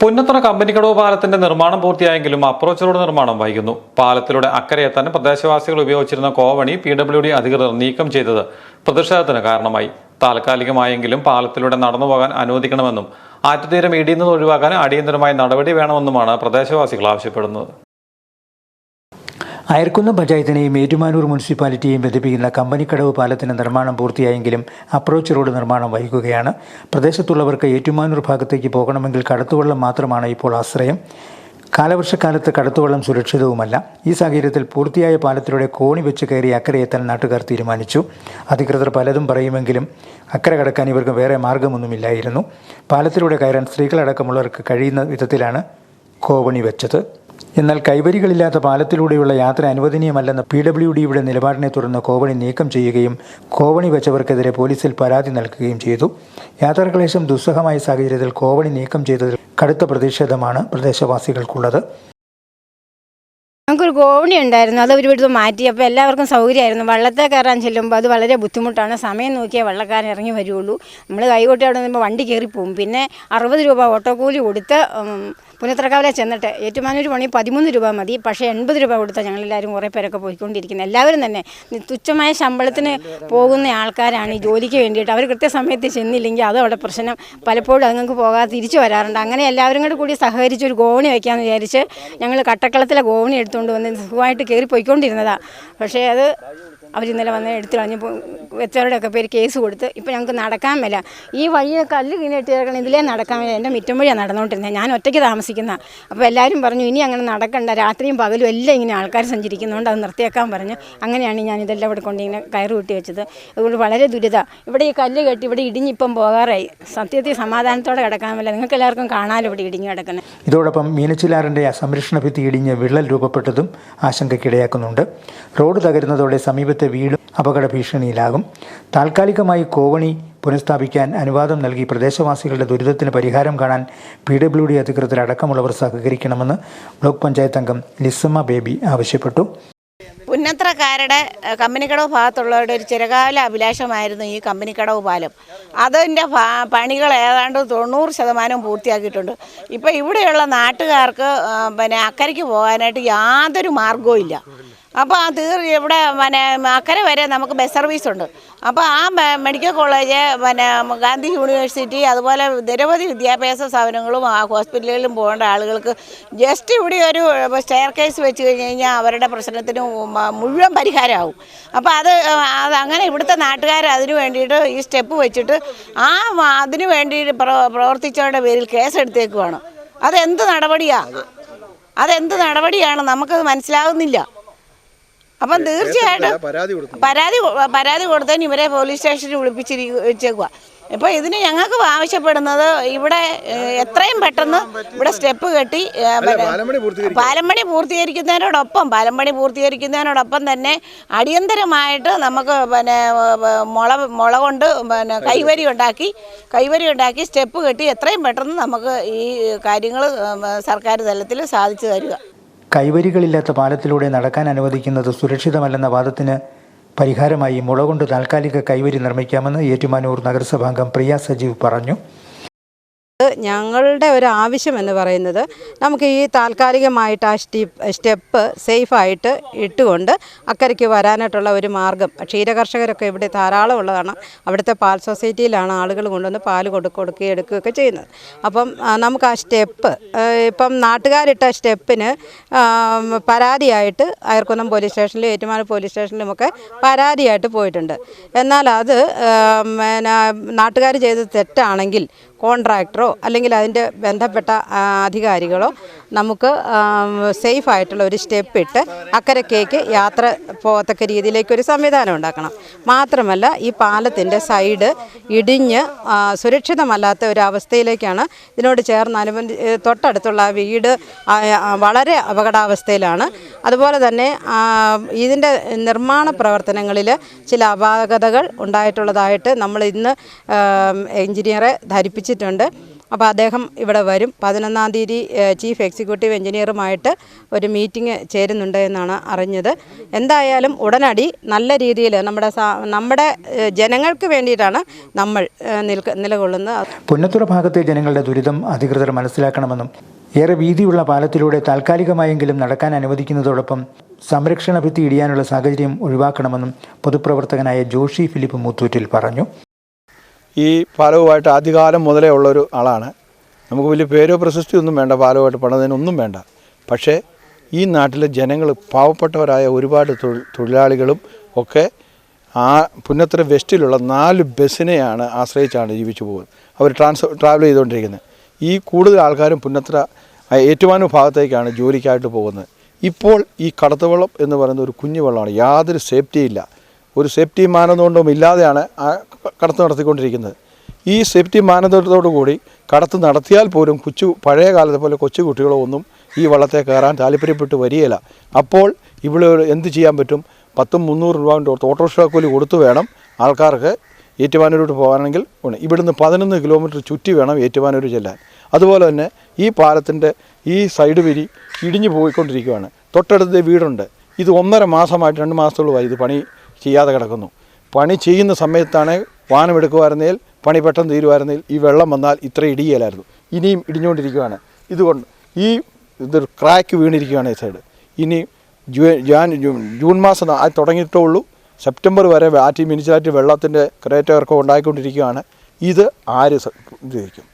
പുന്നത്തറ കമ്പനിക്കടവ് പാലത്തിന്റെ നിർമ്മാണം പൂർത്തിയായെങ്കിലും approach road നിർമ്മാണം വൈകുന്നു പാലത്തിലൂടെ അക്കരയെത്താൻ പ്രദേശവാസികൾ ഉപയോഗിച്ചിരുന്ന കോവണി പി ഡബ്ല്യു ഡി അധികൃതർ നീക്കം ചെയ്തത് പ്രതിഷേധത്തിന് കാരണമായി. താൽക്കാലികമായെങ്കിലും പാലത്തിലൂടെ നടന്നു പോകാൻ അനുവദിക്കണമെന്നും ആറ്റുതീരം ഇടിയുന്നത് ഒഴിവാക്കാൻ അടിയന്തരമായ നടപടി വേണമെന്നുമാണ് പ്രദേശവാസികൾ ആവശ്യപ്പെടുന്നത്. അയർക്കുന്നം പഞ്ചായത്തിനെയും ഏറ്റുമാനൂർ മുനിസിപ്പാലിറ്റിയെയും ബന്ധിപ്പിക്കുന്ന കമ്പനിക്കടവ് പാലത്തിന്റെ നിർമ്മാണം പൂർത്തിയായെങ്കിലും അപ്രോച്ച് റോഡ് നിർമ്മാണം വൈകുകയാണ്. പ്രദേശത്തുള്ളവർക്ക് ഏറ്റുമാനൂർ ഭാഗത്തേക്ക് പോകണമെങ്കിൽ കടത്തുവള്ളം മാത്രമാണ് ഇപ്പോൾ ആശ്രയം. കാലവർഷക്കാലത്ത് കടത്തുവള്ളം സുരക്ഷിതവുമല്ല. ഈ സാഹചര്യത്തിൽ പൂർത്തിയായ പാലത്തിലൂടെ കോണി വെച്ച് കയറി അക്കരെ എത്താൻ നാട്ടുകാർ തീരുമാനിച്ചു. അധികൃതർ പലതും പറയുമെങ്കിലും അക്കരെ കടക്കാൻ ഇവർക്ക് വേറെ മാർഗമൊന്നുമില്ലായിരുന്നു. പാലത്തിലൂടെ കയറാൻ സ്ത്രീകളടക്കമുള്ളവർക്ക് കഴിയുന്ന വിധത്തിലാണ് കോവണി വെച്ചത്. എന്നാൽ കൈവരികളില്ലാത്ത പാലത്തിലൂടെയുള്ള യാത്ര അനുവദനീയമല്ലെന്ന പി ഡബ്ല്യു ഡിയുടെ നിലപാടിനെ തുടർന്ന് കോവണി നീക്കം ചെയ്യുകയും കോവണി വെച്ചവർക്കെതിരെ പോലീസിൽ പരാതി നൽകുകയും ചെയ്തു. യാത്രാക്ലേശം ദുസ്സഹമായ സാഹചര്യത്തിൽ കോവണി നീക്കം ചെയ്തതിൽ കടുത്ത പ്രതിഷേധമാണ് പ്രദേശവാസികൾക്കുള്ളത്. ഞങ്ങൾക്കൊരു ഗോവണി ഉണ്ടായിരുന്നു. അത് ഒരു മാറ്റി. അപ്പോൾ എല്ലാവർക്കും സൗകര്യമായിരുന്നു. വള്ളത്തെ കയറാൻ ചെല്ലുമ്പോൾ അത് വളരെ ബുദ്ധിമുട്ടാണ്. സമയം നോക്കിയാൽ വള്ളക്കാരൻ ഇറങ്ങി വരുള്ളൂ. നമ്മൾ കൈകൊട്ടി അവിടെ നിന്നുമ്പോൾ വണ്ടി കയറിപ്പോവും പിന്നെ അറുപത് രൂപ ഓട്ടോ കൂലി കൊടുത്ത് പുനത്രക്കാവിലെ ചെന്നിട്ട് ഏറ്റുമാനൂർ പണി പതിമൂന്ന് രൂപ മതി. പക്ഷേ എൺപത് രൂപ കൊടുത്താൽ ഞങ്ങളെല്ലാവരും കുറേ പേരൊക്കെ പോയിക്കൊണ്ടിരിക്കുന്നത് എല്ലാവരും തന്നെ. തുച്ഛമായ ശമ്പളത്തിന് പോകുന്ന ആൾക്കാരാണ് ഈ ജോലിക്ക് വേണ്ടിയിട്ട്. അവർ കൃത്യസമയത്ത് ചെന്നില്ലെങ്കിൽ അതവിടെ പ്രശ്നം. പലപ്പോഴും അതുങ്ങൾക്ക് പോകാതെ തിരിച്ചു വരാറുണ്ട്. അങ്ങനെ എല്ലാവരും കൂടി കൂടി സഹകരിച്ച് ഒരു ഗോവണി വയ്ക്കാമെന്ന് വിചാരിച്ച് ഞങ്ങൾ കട്ടക്കളത്തിലെ ഗോവണി എടുത്തുകൊണ്ട് വന്ന് സുഖമായിട്ട് കയറി പോയിക്കൊണ്ടിരുന്നതാണ് പക്ഷേ അത് അവർ ഇന്നലെ വന്ന് എടുത്തു കളഞ്ഞ് വെച്ചവരുടെയൊക്കെ പേര് കേസ് കൊടുത്ത് ഇപ്പം ഞങ്ങൾക്ക് നടക്കാൻ മേല. ഈ വഴിയെ കല്ല് കിണിയിട്ട് കിടക്കണം ഇതിലേ നടക്കാൻ മേല. എന്റെ മിറ്റം വഴിയാണ് നടന്നുകൊണ്ടിരുന്നത് ഞാൻ ഒറ്റയ്ക്ക് താമസിക്കുന്ന. അപ്പോൾ എല്ലാവരും പറഞ്ഞു ഇനി അങ്ങനെ നടക്കണ്ട. രാത്രിയും പകലും എല്ലാം ഇങ്ങനെ ആൾക്കാർ സഞ്ചരിക്കുന്നതുകൊണ്ട് അത് നിർത്തിയേക്കാൻ പറഞ്ഞു. അങ്ങനെയാണ് ഞാൻ ഇതെല്ലാം ഇവിടെ കൊണ്ട് ഇങ്ങനെ കയറ് കൂട്ടി വെച്ചത്. അതുകൊണ്ട് വളരെ ദുരിത. ഇവിടെ ഈ കല്ല് കെട്ടി ഇവിടെ ഇടിഞ്ഞിപ്പം പോകാറായി. സത്യത്തിൽ സമാധാനത്തോടെ കിടക്കാൻ മേല. നിങ്ങൾക്ക് എല്ലാവർക്കും കാണാമല്ലോ ഇവിടെ ഇടിഞ്ഞ് കിടക്കുന്നത് ഇതോടൊപ്പം മീനച്ചിലാറിന്റെ സംരക്ഷണ ഭിത്തി ഇടിഞ്ഞ് വിള്ളൽ രൂപപ്പെട്ടതും ആശങ്കയ്ക്കിടയാക്കുന്നുണ്ട്. റോഡ് തകരുന്നതോടെ സമീപത്തെ വീടും അപകട ഭീഷണിയിലാകും. താൽക്കാലികമായി കോവണി പുനഃസ്ഥാപിക്കാൻ അനുവാദം നൽകി പ്രദേശവാസികളുടെ ദുരിതത്തിന് പരിഹാരം കാണാൻ പി ഡബ്ല്യു ഡി അധികൃതർ അടക്കമുള്ളവർ സഹകരിക്കണമെന്ന് ബ്ലോക്ക് പഞ്ചായത്ത് അംഗം ലിസമ്മ ബേബി ആവശ്യപ്പെട്ടു. പുന്നത്രക്കാരുടെ കമ്പനിക്കടവ് ഭാഗത്തുള്ളവരുടെ ഒരു ചിരകാല അഭിലാഷമായിരുന്നു ഈ കമ്പനിക്കടവ് പാലം. അതിന്റെ പണികൾ ഏതാണ്ട് തൊണ്ണൂറ് ശതമാനം പൂർത്തിയാക്കിയിട്ടുണ്ട്. ഇപ്പോൾ ഇവിടെയുള്ള നാട്ടുകാർക്ക് പിന്നെ അക്കരയ്ക്ക് പോകാനായിട്ട് യാതൊരു മാർഗവും ഇല്ല. അപ്പോൾ ആ തീർ ഇവിടെ പിന്നെ അക്കരെ വരെ നമുക്ക് ബസ് സർവീസ് ഉണ്ട്. അപ്പോൾ ആ മെഡിക്കൽ കോളേജ് പിന്നെ ഗാന്ധി യൂണിവേഴ്സിറ്റി അതുപോലെ നിരവധി വിദ്യാഭ്യാസ സ്ഥാപനങ്ങളും ആ ഹോസ്പിറ്റലുകളിലും പോകേണ്ട ആളുകൾക്ക് ജസ്റ്റ് ഇവിടെ ഒരു സ്റ്റെയർ കേസ് വെച്ച് കഴിഞ്ഞ് കഴിഞ്ഞാൽ അവരുടെ പ്രശ്നത്തിന് മുഴുവൻ പരിഹാരമാവും അപ്പോൾ അത് അത് അങ്ങനെ ഇവിടുത്തെ നാട്ടുകാർ അതിന് വേണ്ടിയിട്ട് ഈ സ്റ്റെപ്പ് വെച്ചിട്ട് ആ അതിന് പ്ര- പ്രവർത്തിച്ചവരുടെ പേരിൽ കേസെടുത്തേക്കുവാണ് അതെന്ത് നടപടിയാണ് അതെന്ത് നടപടിയാണ്? നമുക്കത് മനസ്സിലാകുന്നില്ല അപ്പം തീർച്ചയായിട്ടും പരാതി പരാതി കൊടുത്തതിന് ഇവരെ പോലീസ് സ്റ്റേഷനിൽ വിളിപ്പിച്ചിരി വെച്ചേക്കുക ഇപ്പോൾ ഇതിന് ഞങ്ങൾക്ക് ആവശ്യപ്പെടുന്നത് ഇവിടെ എത്രയും പെട്ടെന്ന് ഇവിടെ സ്റ്റെപ്പ് കെട്ടി പാലമ്പണി പൂർത്തീകരിക്കുന്നതിനോടൊപ്പം പാലമ്പണി പൂർത്തീകരിക്കുന്നതിനോടൊപ്പം തന്നെ അടിയന്തരമായിട്ട് നമുക്ക് പിന്നെ മുള മുള കൊണ്ട് പിന്നെ കൈവരി. ഉണ്ടാക്കി കൈവരി ഉണ്ടാക്കി സ്റ്റെപ്പ് കെട്ടി എത്രയും പെട്ടെന്ന് നമുക്ക് ഈ കാര്യങ്ങൾ സർക്കാർ തലത്തിൽ സാധിച്ചു തരിക. കൈവരികളില്ലാത്ത പാലത്തിലൂടെ നടക്കാൻ അനുവദിക്കുന്നത് സുരക്ഷിതമല്ലെന്ന വാദത്തിന് പരിഹാരമായി മുളകൊണ്ട് താൽക്കാലിക കൈവരി നിർമ്മിക്കാമെന്ന് ഏറ്റുമാനൂർ നഗരസഭാംഗം പ്രിയ സജീവ് പറഞ്ഞു. ഞങ്ങളുടെ ഒരു ആവശ്യം എന്ന് പറയുന്നത് നമുക്ക് ഈ താൽക്കാലികമായിട്ട് ആ സ്റ്റെപ്പ് സ്റ്റെപ്പ് സേഫായിട്ട് ഇട്ടുകൊണ്ട് അക്കരയ്ക്ക് വരാനായിട്ടുള്ള ഒരു മാർഗം. ക്ഷീരകർഷകരൊക്കെ ഇവിടെ ധാരാളം ഉള്ളതാണ്. അവിടുത്തെ പാൽ സൊസൈറ്റിയിലാണ് ആളുകൾ കൊണ്ടുവന്ന് പാൽ കൊടു കൊടുക്കുകയും എടുക്കുകയൊക്കെ ചെയ്യുന്നത്. അപ്പം നമുക്ക് ആ സ്റ്റെപ്പ് ഇപ്പം നാട്ടുകാരിട്ട സ്റ്റെപ്പിന് പരാതിയായിട്ട് അയർക്കുന്നം പോലീസ് സ്റ്റേഷനിലും ഏറ്റുമാല പോലീസ് സ്റ്റേഷനിലുമൊക്കെ പരാതിയായിട്ട് പോയിട്ടുണ്ട്. എന്നാൽ അത് പിന്നെ നാട്ടുകാർ ചെയ്തത് തെറ്റാണെങ്കിൽ കോൺട്രാക്ടറോ അല്ലെങ്കിൽ അതിന്റെ ബന്ധപ്പെട്ട അധികാരികളോ നമുക്ക് സേഫ് ആയിട്ടുള്ള ഒരു സ്റ്റെപ്പ് ഇട്ട് അക്കരക്കേക്ക് യാത്ര പോകത്തക്ക രീതിയിലേക്ക് ഒരു സംവിധാനം ഉണ്ടാക്കണം. മാത്രമല്ല ഈ പാലത്തിന്റെ സൈഡ് ഇടിഞ്ഞ് സുരക്ഷിതമല്ലാത്ത ഒരു അവസ്ഥയിലേക്കാണ് ഇതിനോട് ചേർന്ന് അനുബന്ധി തൊട്ടടുത്തുള്ള വീട് വളരെ അപകടാവസ്ഥയിലാണ്. അതുപോലെ തന്നെ ഇതിന്റെ നിർമ്മാണ പ്രവർത്തനങ്ങളിൽ ചില അപാകതകൾ ഉണ്ടായിട്ടുള്ളതായിട്ട് നമ്മൾ ഇന്ന് എഞ്ചിനീയറെ ധരിപ്പിച്ചിട്ടുണ്ട്. അപ്പോൾ അദ്ദേഹം ഇവിടെ വരും. പതിനൊന്നാം തീയതി ചീഫ് എക്സിക്യൂട്ടീവ് എഞ്ചിനീയറുമായിട്ട് ഒരു മീറ്റിംഗ് ചേരുന്നുണ്ട് എന്നാണ് അറിഞ്ഞത്. എന്തായാലും ഉടനടി നല്ല രീതിയിൽ നമ്മുടെ നമ്മുടെ ജനങ്ങൾക്ക് വേണ്ടിയിട്ടാണ് നമ്മൾ നിൽക്ക നിലകൊള്ളുന്നത്. പുന്നത്തുറ ഭാഗത്തെ ജനങ്ങളുടെ ദുരിതം അധികൃതർ മനസ്സിലാക്കണമെന്നും ഏറെ വീതിയുള്ള പാലത്തിലൂടെ താൽക്കാലികമായെങ്കിലും നടക്കാൻ അനുവദിക്കുന്നതോടൊപ്പം സംരക്ഷണ ഭിത്തി ഇടിയാനുള്ള സാഹചര്യം ഒഴിവാക്കണമെന്നും പൊതുപ്രവർത്തകനായ ജോഷി ഫിലിപ്പ് മൂത്തൂറ്റിൽ പറഞ്ഞു. ഈ പാലവുമായിട്ട് ആദ്യകാലം മുതലേ ഉള്ളൊരു ആളാണ്. നമുക്ക് വലിയ പേരോ പ്രശസ്തിയൊന്നും വേണ്ട പാലവുമായിട്ട് പണിതിനൊന്നും വേണ്ട. പക്ഷേ ഈ നാട്ടിലെ ജനങ്ങൾ പാവപ്പെട്ടവരായ ഒരുപാട് തൊഴിലാളികളും ഒക്കെ ആ പുന്നത്തര വെസ്റ്റിലുള്ള നാല് ബസ്സിനെയാണ് ആശ്രയിച്ചാണ് ജീവിച്ചു പോകുന്നത്. അവർ ട്രാൻസ് ട്രാവൽ ചെയ്തുകൊണ്ടിരിക്കുന്നത്. ഈ കൂടുതൽ ആൾക്കാരും പുന്നത്തര ഏറ്റുമാനൂർ ഭാഗത്തേക്കാണ് ജോലിക്കായിട്ട് പോകുന്നത്. ഇപ്പോൾ ഈ കടത്തുവള്ളം എന്ന് പറയുന്ന ഒരു കുഞ്ഞു വെള്ളമാണ്. യാതൊരു സേഫ്റ്റിയില്ല ഒരു സേഫ്റ്റി മാനദണ്ഡവും ഇല്ലാതെയാണ് ആ കടത്ത് നടത്തിക്കൊണ്ടിരിക്കുന്നത്. ഈ സേഫ്റ്റി മാനദണ്ഡത്തോടു കൂടി കടത്ത് നടത്തിയാൽ പോലും കൊച്ചു പഴയ കാലത്തെ പോലെ കൊച്ചു കുട്ടികളോ ഒന്നും ഈ വള്ളത്തെ കയറാൻ താല്പര്യപ്പെട്ട് വരികയില്ല. അപ്പോൾ ഇവിടെ എന്ത് ചെയ്യാൻ പറ്റും? പത്തും മുന്നൂറ് രൂപ ഓട്ടോറിക്ഷ കൂലി കൊടുത്തു വേണം ആൾക്കാർക്ക് ഏറ്റുമാനൂരോട്ട് പോകാനെങ്കിൽ ഇവിടുന്ന് പതിനൊന്ന് കിലോമീറ്റർ ചുറ്റി വേണം ഏറ്റുമാനൂർ ചെല്ലാൻ. അതുപോലെ തന്നെ ഈ പാലത്തിന്റെ ഈ സൈഡ് വരി ഇടിഞ്ഞു പോയിക്കൊണ്ടിരിക്കുകയാണ്. തൊട്ടടുത്ത് വീടുണ്ട്. ഇത് ഒന്നര മാസമായിട്ട് രണ്ട് മാസത്തോളമായി ഇത് പണി ചെയ്യാതെ കിടക്കുന്നു. പണി ചെയ്യുന്ന സമയത്താണ് വാനം എടുക്കുമായിരുന്നേൽ പണി പെട്ടെന്ന് തീരുമായിരുന്നേൽ ഈ വെള്ളം വന്നാൽ ഇത്ര ഇടിയലായിരുന്നു. ഇനിയും ഇടിഞ്ഞുകൊണ്ടിരിക്കുകയാണ് ഇതുകൊണ്ട് ഈ ഇതൊരു ക്രാക്ക് വീണിരിക്കുകയാണ് ഈ സൈഡ് ഇനി ജൂൺ ജൂൺ മാസം ആ തുടങ്ങിയിട്ടേ ഉള്ളൂ സെപ്റ്റംബർ വരെ ആറ്റി മിനിച്ചാറ്റി വെള്ളത്തിന്റെ കരേറ്റവർക്കം ഉണ്ടായിക്കൊണ്ടിരിക്കുകയാണ്. ഇത് ആര് ഇരിക്കും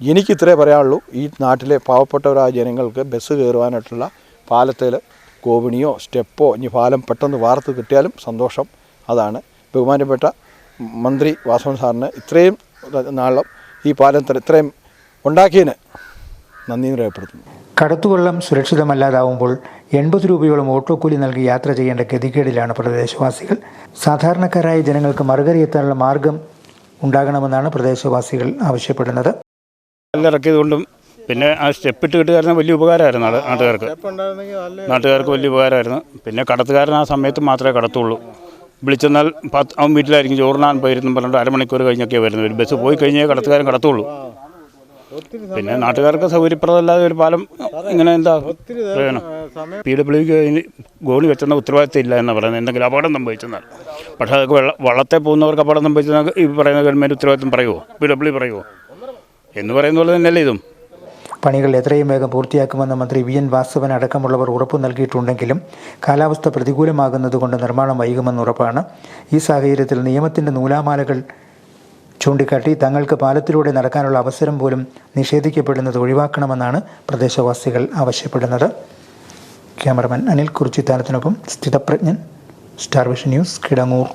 എനിക്ക് ഇത്രേ പറയാനുള്ളൂ. ഈ നാട്ടിലെ പാവപ്പെട്ടവരായ ജനങ്ങൾക്ക് ബസ് കയറുവാനായിട്ടുള്ള പാലത്തിൽ കോവിണിയോ സ്റ്റെപ്പോ ഇനി പാലം പെട്ടെന്ന് വാർത്ത് കിട്ടിയാലും സന്തോഷം. അതാണ് ബഹുമാനപ്പെട്ട മന്ത്രി വാസവൻ സാറിന് ഇത്രയും നാളും ഈ പാലം ഇത്ര- ഇത്രയും ഉണ്ടാക്കിയതിന് നന്ദി രേഖപ്പെടുത്തുന്നു. കടത്തുവെള്ളം സുരക്ഷിതമല്ലാതാവുമ്പോൾ എൺപത് രൂപയോളം ഓട്ടോ കൂലി നൽകി യാത്ര ചെയ്യേണ്ട ഗതികേടിലാണ് പ്രദേശവാസികൾ. സാധാരണക്കാരായ ജനങ്ങൾക്ക് മറുകരയെത്താനുള്ള മാർഗം ഉണ്ടാകണമെന്നാണ് പ്രദേശവാസികൾ ആവശ്യപ്പെടുന്നത്. ഇറക്കിയതുകൊണ്ടും കൊണ്ടും പിന്നെ ആ സ്റ്റെപ്പ് ഇട്ട് കിട്ടുകാരന് വലിയ ഉപകാരമായിരുന്നു നാട് നാട്ടുകാർക്ക്. നാട്ടുകാർക്ക് വലിയ ഉപകാരമായിരുന്നു. പിന്നെ കടത്തുകാരൻ ആ സമയത്ത് മാത്രമേ കടത്തുള്ളൂ. വിളിച്ചെന്നാൽ പത്ത് അവൻ വീട്ടിലായിരിക്കും ചോറിനാൻ പോയിരുന്നു പറഞ്ഞിട്ട് അരമണിക്കൂർ കഴിഞ്ഞൊക്കെ വരുന്നത്. ഒരു ബസ് പോയി കഴിഞ്ഞേ കടത്തുകാരൻ കടത്തുള്ളൂ. പിന്നെ നാട്ടുകാർക്ക് സൗകര്യപ്രദമല്ലാതെ ഒരു പാലം ഇങ്ങനെ എന്താ വേണം പി ഡബ്ല്യുക്ക് അതിന് ഗോളി വെച്ചെന്ന ഉത്തരവാദിത്തം ഇല്ല എന്ന് പറയുന്നത്. എന്തെങ്കിലും അപകടം സംഭവിച്ചെന്നാൽ. പക്ഷേ അതൊക്കെ വെള്ള വള്ളത്തെ പോകുന്നവർക്ക് അപകടം സംഭവിച്ചെന്നാൽ ഈ പറയുന്ന ഗവൺമെന്റ് ഉത്തരവാദിത്തം പറയുമോ പി ഡബ്ല്യു പറയുമോ എന്ന് പറയുന്ന പോലെ തന്നെയല്ലേ ഇതും? പണികൾ എത്രയും വേഗം പൂർത്തിയാക്കുമെന്ന് മന്ത്രി വി എൻ വാസവൻ അടക്കമുള്ളവർ ഉറപ്പു നൽകിയിട്ടുണ്ടെങ്കിലും കാലാവസ്ഥ പ്രതികൂലമാകുന്നതുകൊണ്ട് നിർമ്മാണം വൈകുമെന്ന് ഉറപ്പാണ്. ഈ സാഹചര്യത്തിൽ നിയമത്തിന്റെ നൂലാമാലകൾ ചൂണ്ടിക്കാട്ടി തങ്ങൾക്ക് പാലത്തിലൂടെ നടക്കാനുള്ള അവസരം പോലും നിഷേധിക്കപ്പെടുന്നത് ഒഴിവാക്കണമെന്നാണ് പ്രദേശവാസികൾ ആവശ്യപ്പെടുന്നത്. Cameraman Anil കുറിച്ചിത്താനത്തിനൊപ്പം Sthithaprajnan star vision news Kidangoor.